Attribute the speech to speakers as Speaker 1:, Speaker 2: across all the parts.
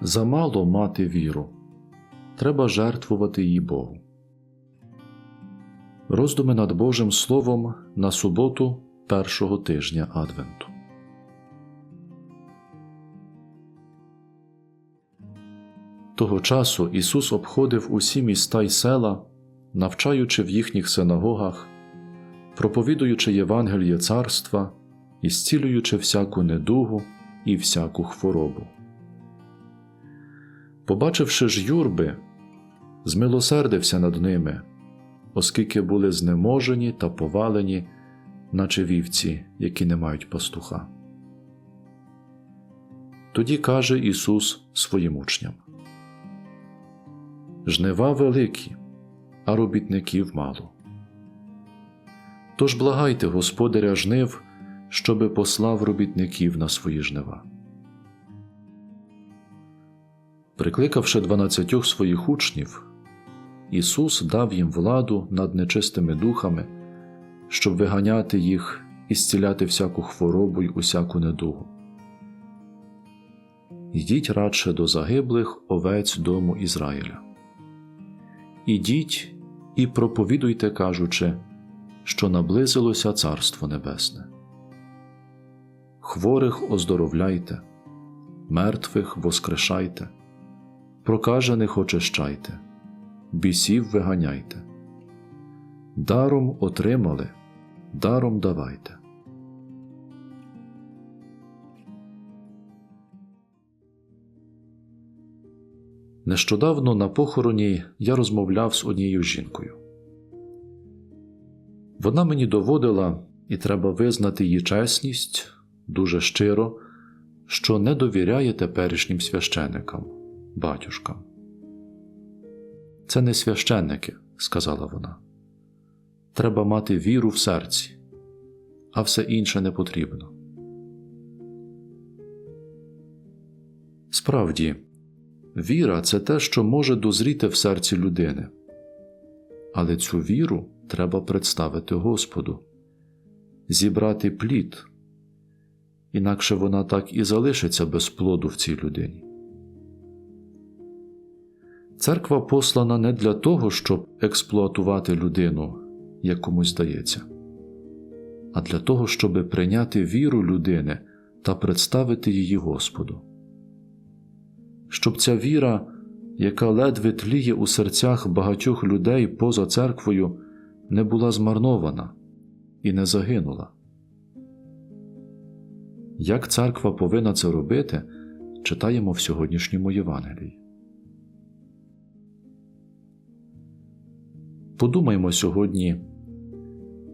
Speaker 1: Замало мати віру, треба жертвувати її Богу. Роздуми над Божим Словом на суботу першого тижня Адвенту. Того часу Ісус обходив усі міста й села, навчаючи в їхніх синагогах, проповідуючи Євангеліє царства і зцілюючи всяку недугу і всяку хворобу. Побачивши ж юрби, змилосердився над ними, оскільки були знеможені та повалені, наче вівці, які не мають пастуха. Тоді каже Ісус своїм учням: Жнива великі, а робітників мало. Тож благайте Господаря жнив, щоби послав робітників на свої жнива. Прикликавши дванадцятьох своїх учнів, Ісус дав їм владу над нечистими духами, щоб виганяти їх і зціляти всяку хворобу й усяку недугу. Йдіть радше до загиблих овець дому Ізраїля. Ідіть і проповідуйте, кажучи, що наблизилося Царство Небесне. Хворих оздоровляйте, мертвих воскрешайте, прокажених очищайте, бісів виганяйте. Даром отримали, даром давайте. Нещодавно на похороні я розмовляв з однією жінкою. Вона мені доводила, і треба визнати її чесність дуже щиро, що не довіряє теперішнім священикам, батюшкам. Це не священники, сказала вона. Треба мати віру в серці, а все інше не потрібно. Справді, віра це те, що може дозріти в серці людини. Але цю віру треба представити Господу, зібрати плід, інакше вона так і залишиться без плоду в цій людині. Церква послана не для того, щоб експлуатувати людину, як комусь здається, а для того, щоб прийняти віру людини та представити її Господу. Щоб ця віра, яка ледве тліє у серцях багатьох людей поза церквою, не була змарнована і не загинула. Як церква повинна це робити, читаємо в сьогоднішньому Євангелії. Подумаймо сьогодні,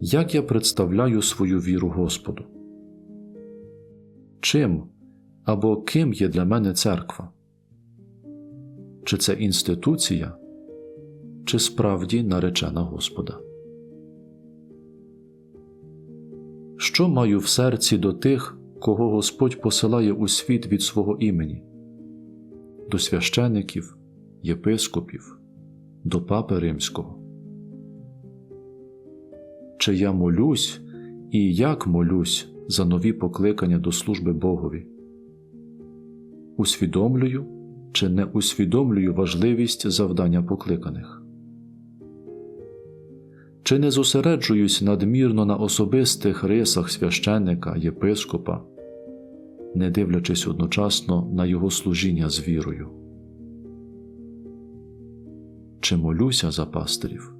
Speaker 1: як я представляю свою віру Господу. Чим або ким є для мене церква? Чи це інституція, чи справді наречена Господа? Що маю в серці до тих, кого Господь посилає у світ від свого імені, до священиків, єпископів, до Папи Римського? Чи я молюсь і як молюсь за нові покликання до служби Богові? Усвідомлюю чи не усвідомлюю важливість завдання покликаних? Чи не зосереджуюсь надмірно на особистих рисах священника, єпископа, не дивлячись одночасно на його служіння з вірою? Чи молюся за пастирів?